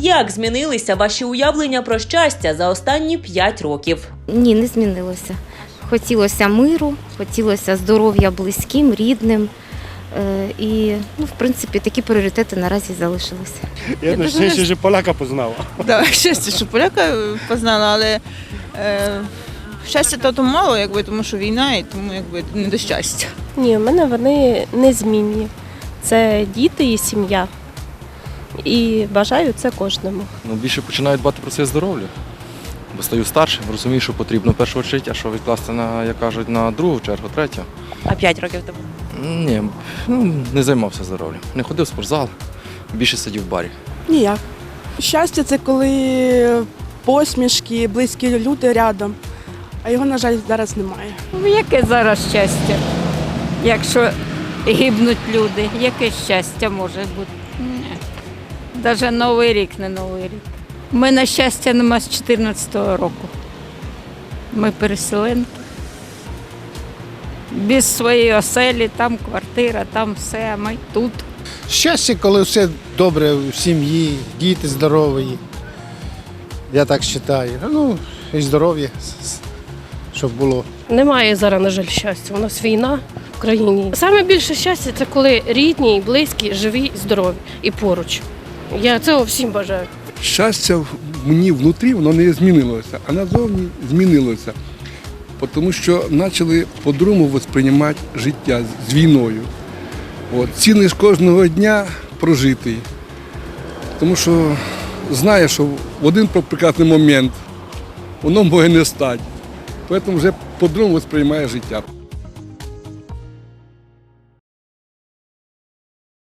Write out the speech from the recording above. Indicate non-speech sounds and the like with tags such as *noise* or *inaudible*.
Як змінилися ваші уявлення про щастя за останні 5 років? Ні, не змінилося. Хотілося миру, хотілося здоров'я близьким, рідним. Е, І, ну, в принципі, такі пріоритети наразі залишилися. Я на щастя, що поляка познав. Да, *laughs* щастя, що поляка познала, але е, щастя то, то мало, якби, тому що війна, і тому якби не до щастя. Ні, в мене вони незмінні. Це діти і сім'я. І бажаю це кожному. Ну, більше починають дбати про своє здоров'я. Бо стаю старшим, розумію, що потрібно в першу чергу, а що відкласти на, як кажуть, на другу чергу, третю. А 5 років тому? Ні, ну, не займався здоров'ям. Не ходив в спортзал, більше сидів в барі. Ніяк. Щастя це коли посмішки, близькі люди рядом. А його, на жаль, зараз немає. Ну, Яке зараз щастя? Якщо гибнуть люди, яке щастя може бути? Навіть Новий рік не Новий рік. У мене щастя нема з 14-го року. Ми переселенки. Без своєї оселі, там квартира, там все, а ми тут. Щастя, коли все добре в сім'ї, діти здорові. Я так вважаю. Ну, і здоров'я, щоб було. Немає зараз, на жаль, щастя. У нас війна в країні. Саме більше щастя це коли рідні, і близькі, живі, і здорові і поруч. Я цього всім бажаю. щастя мені внутрі воно не змінилося, а назовні змінилося. Тому що почали по-другому сприймати життя з війною. От, ціниш кожного дня прожитий. Тому що знає, що в один прекрасний момент воно може не стати. Тому вже по-другому сприймає життя.